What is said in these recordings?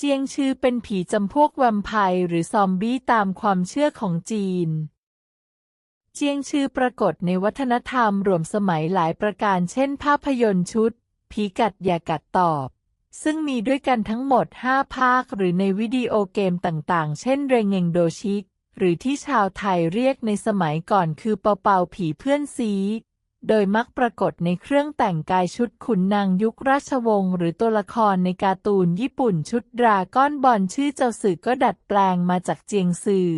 เจียงชือเป็นผีจำพวกแวมไพร์หรือซอมบี้ตามความเชื่อของจีน เจียงชือปรากฏในวัฒนธรรมรวมสมัยหลายประการเช่นภาพยนตร์ชุด ผีกัดอย่ากัดตอบ ซึ่งมีด้วยกันทั้งหมด 5 ภาคหรือในวิดีโอเกมต่างๆ เช่นเรงเงงโดชิก หรือที่ชาวไทยเรียกในสมัยก่อนคือเปาเปาผีเพื่อนซี โดยมักปรากฏในเครื่องแต่งกายชุดขุนนางยุคราชวงศ์หรือตัวละครในการ์ตูนญี่ปุ่นชุดดราก้อนบอลชื่อเจ้าสื่อก็ดัดแปลงมาจากเจียงสือ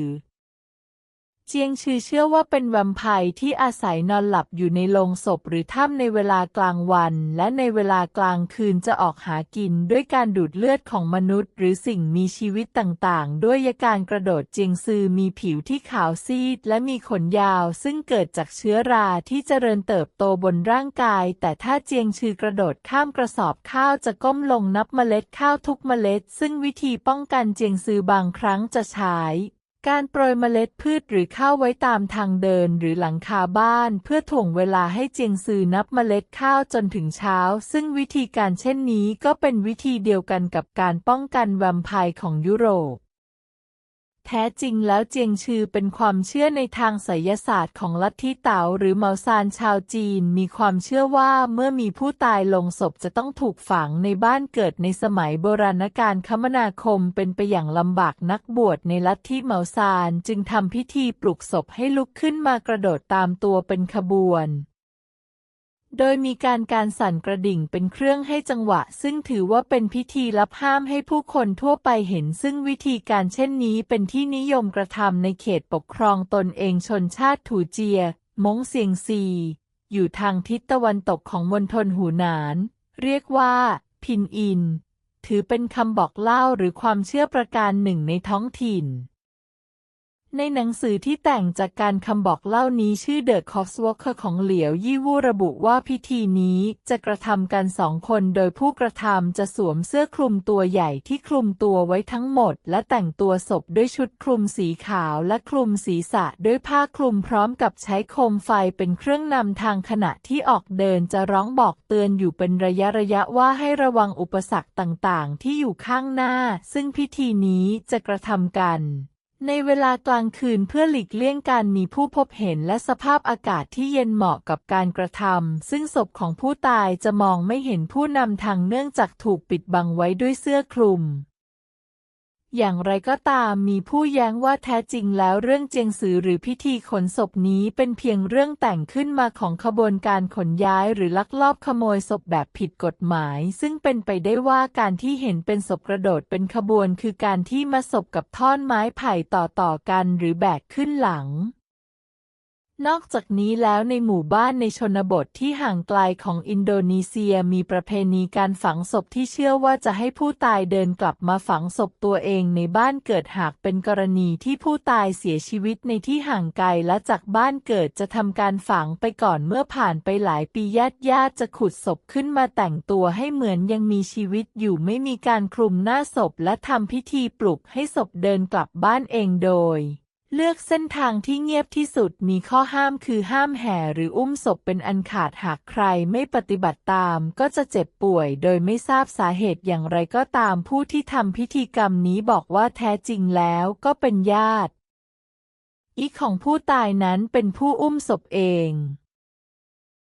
เจียงชือเชื่อว่าเป็นแวมไพร์ที่อาศัยนอนหลับอยู่ในโลงศพหรือถ้ำในเวลากลางวัน และในเวลากลางคืนจะออกหากินด้วยการดูดเลือดของมนุษย์ หรือสิ่งมีชีวิตต่างๆ ด้วยการกระโดดเจียงซือมีผิวที่ขาวซีด และมีขนยาว ซึ่งเกิดจากเชื้อราที่เจริญเติบโตบนร่างกาย แต่ถ้าเจียงชือกระโดดข้ามกระสอบข้าวจะก้มลงนับเมล็ดข้าวทุกเมล็ด ซึ่งวิธีป้องกันเจียงซือบางครั้งจะใช้ การโปรยเมล็ดพืชหรือข้าวไว้ตามทางเดินหรือหลังคาบ้าน เพื่อถ่วงเวลาให้เจียงซือนับเมล็ดข้าวจนถึงเช้า ซึ่งวิธีการเช่นนี้ก็เป็นวิธีเดียวกันกับการป้องกันแวมไพร์ของยุโรป แท้จริงแล้วเจียงชือเป็นความเชื่อในทางไสยศาสตร์ของลัทธิเต๋าหรือเหมาซานชาวจีน มีความเชื่อว่าเมื่อมีผู้ตายลงศพจะต้องถูกฝังในบ้านเกิดในสมัยโบราณกาลคมนาคมเป็นไปอย่างลำบากนักบวชในลัทธิเหมาซานจึงทำพิธีปลุกศพให้ลุกขึ้นมากระโดดตามตัวเป็นขบวน โดยมีการการสั่นกระดิ่งเป็นเครื่องให้จังหวะ ซึ่งถือว่าเป็นพิธีลับห้ามให้ผู้คนทั่วไปเห็น ซึ่งวิธีการเช่นนี้เป็นที่นิยมกระทำในเขตปกครองตนเองชนชาติถูเจียมงเซียงซี อยู่ทางทิศตะวันตกของมณฑลหูหนาน เรียกว่า พินอิน ถือเป็นคำบอกเล่าหรือความเชื่อประการหนึ่งในท้องถิ่น ในหนังสือที่แต่งจากการคำบอกเล่านี้ชื่อ The c o s w a l k e r ของเหลียวยี่วู่ระบุว่าพิธีนี้จะกระทำกันสองคนโดยผู้กระทำจะสวมเสื้อคลุมตัวใหญ่ที่คลุมตัวไว้ทั้งหมด และแต่งตัวศพด้วยชุดคลุมสีขาวและคลุมศีรษะด้วยผ้าคลุมพร้อมกับใช้โคมไฟเป็นเครื่องนำทางขณะที่ออกเดินจะร้องบอกเตือนอยู่เป็นระยะระยะว่าให้ระวังอุปสรรคต่างๆ ที่อยู่ข้างหน้า ซึ่งพิธีนี้จะกระทำกัน ในเวลากลางคืนเพื่อหลีกเลี่ยงการมีผู้พบเห็นและสภาพอากาศที่เย็นเหมาะกับการกระทำซึ่งศพของผู้ตายจะมองไม่เห็นผู้นำทางเนื่องจากถูกปิดบังไว้ด้วยเสื้อคลุม อย่างไรก็ตามมีผู้แย้งว่าแท้จริงแล้วเรื่องเจียงสือหรือพิธีขนศพนี้เป็นเพียงเรื่องแต่งขึ้นมาของขบวนการขนย้ายหรือลักลอบขโมยศพแบบผิดกฎหมาย ซึ่งเป็นไปได้ว่าการที่เห็นเป็นศพกระโดดเป็นขบวนคือการที่มาศพกับท่อนไม้ไผ่ต่อๆกันหรือแบกขึ้นหลัง นอกจากนี้แล้วในหมู่บ้านในชนบทที่ห่างไกลของอินโดนีเซียมีประเพณีการฝังศพที่เชื่อว่าจะให้ผู้ตายเดินกลับมาฝังศพตัวเองในบ้านเกิดหากเป็นกรณีที่ผู้ตายเสียชีวิตในที่ห่างไกลและจากบ้านเกิดจะทำการฝังไปก่อนเมื่อผ่านไปหลายปีญาติญาติจะขุดศพขึ้นมาแต่งตัวให้เหมือนยังมีชีวิตอยู่ไม่มีการคลุมหน้าศพและทำพิธีปลุกให้ศพเดินกลับบ้านเองโดย เลือกเส้นทางที่เงียบที่สุดมีข้อห้ามคือห้ามแห่หรืออุ้มศพเป็นอันขาดหากใครไม่ปฏิบัติตามก็จะเจ็บป่วยโดยไม่ทราบสาเหตุอย่างไรก็ตามผู้ที่ทำพิธีกรรมนี้บอกว่าแท้จริงแล้วก็เป็นญาติอีกของผู้ตายนั้นเป็นผู้อุ้มศพเอง